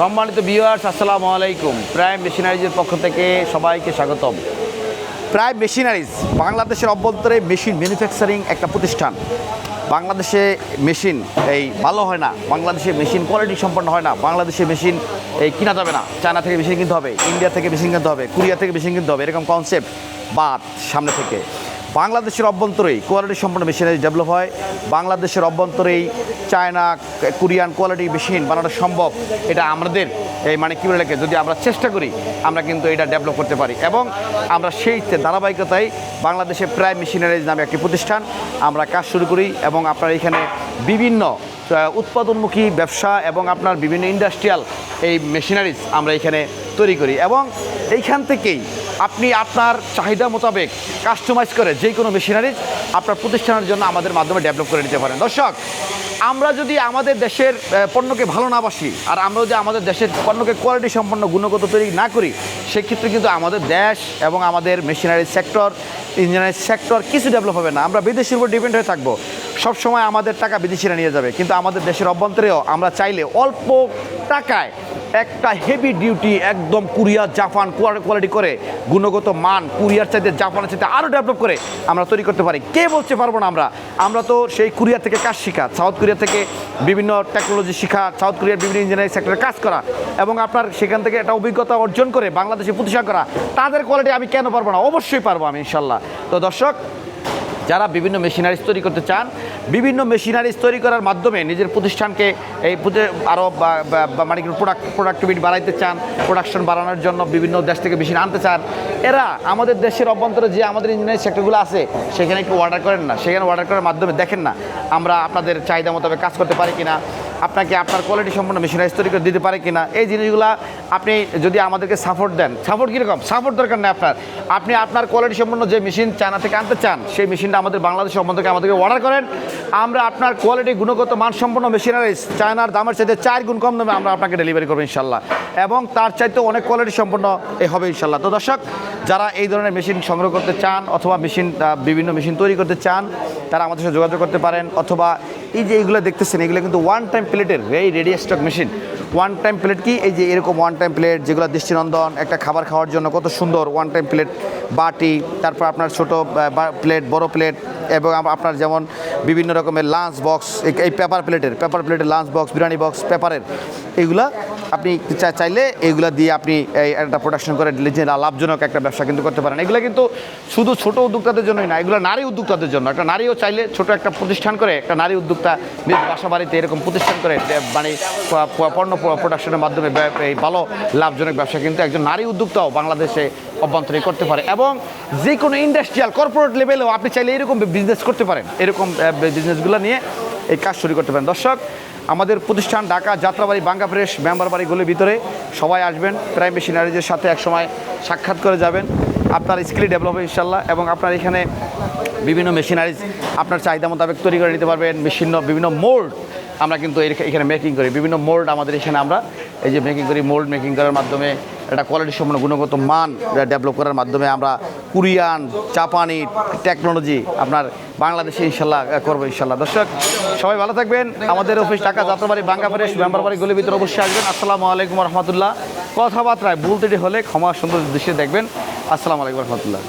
সম্মানিত ভিউয়ার্স আসসালামু আলাইকুম। প্রাইম মেশিনারিজের পক্ষ থেকে সবাইকে স্বাগতম। প্রাইম মেশিনারিজ বাংলাদেশের অভ্যন্তরে মেশিন ম্যানুফ্যাকচারিং একটা প্রতিষ্ঠান। বাংলাদেশে মেশিন এই ভালো হয় না, বাংলাদেশে মেশিন কোয়ালিটি সম্পন্ন হয় না, বাংলাদেশে মেশিন এই কিনা যাবে না। চায়না থেকে মেশিন কিনতে হবে ইন্ডিয়া থেকে মেশিন কিনতে হবে কোরিয়া থেকে মেশিন কিনতে হবে, এরকম কনসেপ্ট বাদ সামনে থেকে। বাংলাদেশের অভ্যন্তরেই কোয়ালিটি সম্পন্ন মেশিনারি ডেভেলপ হয়। বাংলাদেশের অভ্যন্তরেই চায়না, কোরিয়ান কোয়ালিটি মেশিন বানানো সম্ভব, এটা আমাদের এই মানে কী বলে যদি আমরা চেষ্টা করি, আমরা কিন্তু এটা ডেভেলপ করতে পারি। এবং আমরা সেই ধারাবাহিকতায় বাংলাদেশে প্রায় মেশিনারিজ নামে একটি প্রতিষ্ঠান, আমরা কাজ শুরু করি এবং আপনার এখানে বিভিন্ন উৎপাদনমুখী ব্যবসা এবং আপনার বিভিন্ন ইন্ডাস্ট্রিয়াল এই মেশিনারিজ আমরা এখানে তৈরি করি। এবং এইখান থেকেই আপনি আপনার চাহিদা মোতাবেক কাস্টমাইজ করে যে কোনো মেশিনারিজ আপনার প্রতিষ্ঠানের জন্য আমাদের মাধ্যমে ডেভেলপ করে নিতে পারেন। দর্শক আমরা যদি আমাদের দেশের পণ্যকে ভালো না বাসি, আর আমরা যদি আমাদের দেশের পণ্যকে কোয়ালিটি সম্পন্ন, গুণগত তৈরি না করি, সেক্ষেত্রে কিন্তু আমাদের দেশ এবং আমাদের মেশিনারি সেক্টর ইঞ্জিনিয়ারিং সেক্টর কিছু ডেভেলপ হবে না। আমরা বিদেশের উপর ডিপেন্ড হয়ে থাকব। সবসময় আমাদের টাকা বিদেশিরা নিয়ে যাবে। কিন্তু আমাদের দেশের অভ্যন্তরেও আমরা চাইলে অল্প টাকায় একটা হেভি ডিউটি একদম কুরিয়া, জাপান কোয়ালিটি করে, গুণগত মান কুরিয়ার চাইতে, জাপানের চাইতে আরও ডেভেলপ করে আমরা তৈরি করতে পারি। কে বলতে পারব না আমরা? আমরা তো সেই কোরিয়া থেকে কাজ শেখা, সাউথ কোরিয়া থেকে বিভিন্ন টেকনোলজি শেখা, সাউথ কোরিয়ার বিভিন্ন ইঞ্জিনিয়ারিং সেক্টরে কাজ করা এবং আপনার সেখান থেকে একটা অভিজ্ঞতা অর্জন করে বাংলাদেশে প্রতিষ্ঠা করা, তাদের কোয়ালিটি আমি কেন পারব না? অবশ্যই পারব আমি, ইনশাল্লাহ। তো দর্শক যারা বিভিন্ন মেশিনারিজ তৈরি করতে চান, বিভিন্ন মেশিনারিজ তৈরি করার মাধ্যমে নিজের প্রতিষ্ঠানকে এই আরও মানে প্রোডাক্ট প্রোডাক্টিভিটি বাড়াইতে চান প্রোডাকশন বাড়ানোর জন্য বিভিন্ন দেশ থেকে মেশিন আনতে চান এরা আমাদের দেশের অভ্যন্তরে যে আমাদের ইঞ্জিনিয়ারিং সেক্টরগুলো আছে, সেখানে একটু অর্ডার করেন না। সেখানে অর্ডার করার মাধ্যমে দেখেন না আমরা আপনাদের চাহিদা মোতাবেক কাজ করতে পারি কিনা, আপনাকে আপনার কোয়ালিটি সম্পন্ন মেশিনারিজ তৈরি করে দিতে পারে কিনা। এই জিনিসগুলো আপনি যদি আমাদেরকে সাপোর্ট দেন সাপোর্ট কীরকম? সাপোর্ট দরকার নেই আপনার। আপনি আপনার কোয়ালিটি সম্পন্ন যে মেশিন চায়না থেকে আনতে চান, সেই মেশিনটা আমাদের বাংলাদেশের সম্বন্ধে আমাদেরকে অর্ডার করেন। আমরা আপনার কোয়ালিটি গুণগত মানসম্পন্ন মেশিনারি চায়নার দামের চাইতে চার গুণ কম দামে আমরা আপনাকে ডেলিভারি করব ইনশাল্লাহ। এবং তার চাইতে অনেক কোয়ালিটি সম্পন্ন এ হবে ইনশাল্লাহ। তো দর্শক, যারা এই ধরনের মেশিন সংগ্রহ করতে চান অথবা মেশিন বিভিন্ন মেশিন তৈরি করতে চান, তারা আমাদের সাথে যোগাযোগ করতে পারেন অথবা এই যে এইগুলো দেখতেছেন, এগুলো কিন্তু ওয়ান টাইম প্লেটের এই ready stock machine one time plate কি? এই যে এরকম ওয়ান টাইম প্লেট যেগুলো দৃষ্টিনন্দন, একটা খাবার খাওয়ার জন্য কত সুন্দর ওয়ান টাইম প্লেট বাটি, তারপর আপনার ছোট প্লেট বড় প্লেট এবং আপনার যেমন বিভিন্ন রকমের লাঞ্চ বক্স এই পেপার প্লেটের পেপার প্লেটের লাঞ্চ বক্স বিরিয়ানি বক্স পেপারের এইগুলা আপনি চাইলে এইগুলা দিয়ে আপনি একটা প্রোডাকশন করে নিজের লাভজনক একটা ব্যবসা কিন্তু করতে পারেন। এগুলো কিন্তু শুধু ছোট উদ্যোক্তাদের জন্যই না, এগুলো নারী উদ্যোক্তাদের জন্য। একটা নারীও চাইলে ছোট একটা প্রতিষ্ঠান করে, একটা নারী উদ্যোক্তা নিজ বাসা বাড়িতে এরকম প্রতিষ্ঠান করে মানে পণ্য প্রোডাকশনের মাধ্যমে এই ভালো, লাভজনক ব্যবসা কিন্তু একজন নারী উদ্যোক্তাও বাংলাদেশে অভ্যন্তরে করতে পারে। এবং যে কোনো ইন্ডাস্ট্রিয়াল কর্পোরেট লেভেলেও আপনি চাইলে এরকম বিজনেস করতে পারেন। এরকম বিজনেসগুলো নিয়ে এই কাজ শুরু করতে পারেন। দর্শক আমাদের প্রতিষ্ঠান ঢাকা যাত্রাবাড়ি বাঙ্গা ফ্রেশ মেম্বার বাড়িগুলির ভিতরে। সবাই আসবেন প্রাইম মেশিনারিজের সাথে একসময় সাক্ষাৎ করে যাবেন। আপনার স্কিল ডেভেলপ হবে ইনশাল্লাহ এবং আপনার এখানে বিভিন্ন মেশিনারিজ আপনার চাহিদা মোতাবেক তৈরি করে নিতে পারবেন। মেশিন বিভিন্ন মোল্ড আমরা কিন্তু এখানে মেকিং করি। বিভিন্ন মোল্ড আমাদের এখানে আমরা এই যে মেকিং করি মোল্ড মেকিং করার মাধ্যমে একটা কোয়ালিটি সম্পন্ন গুণগত মান ডেভেলপ করার মাধ্যমে আমরা কোরিয়ান, জাপানি টেকনোলজি আপনার বাংলাদেশে ইনশাল্লাহ করব ইনশাল্লাহ। দর্শক, সবাই ভালো থাকবেন। আমাদের অফিস ঢাকা যাত্রাবাড়ি মেম্বার বাড়ি গলির ভিতরে অবশ্যই আসবেন। আসসালামু আলাইকুম রহমতুল্লাহ। কথাবার্তায় ত্রুটি হলে ক্ষমা সুন্দর দৃশ্যে দেখবেন। আসসালামু আলাইকুম রহমতুল্লাহ।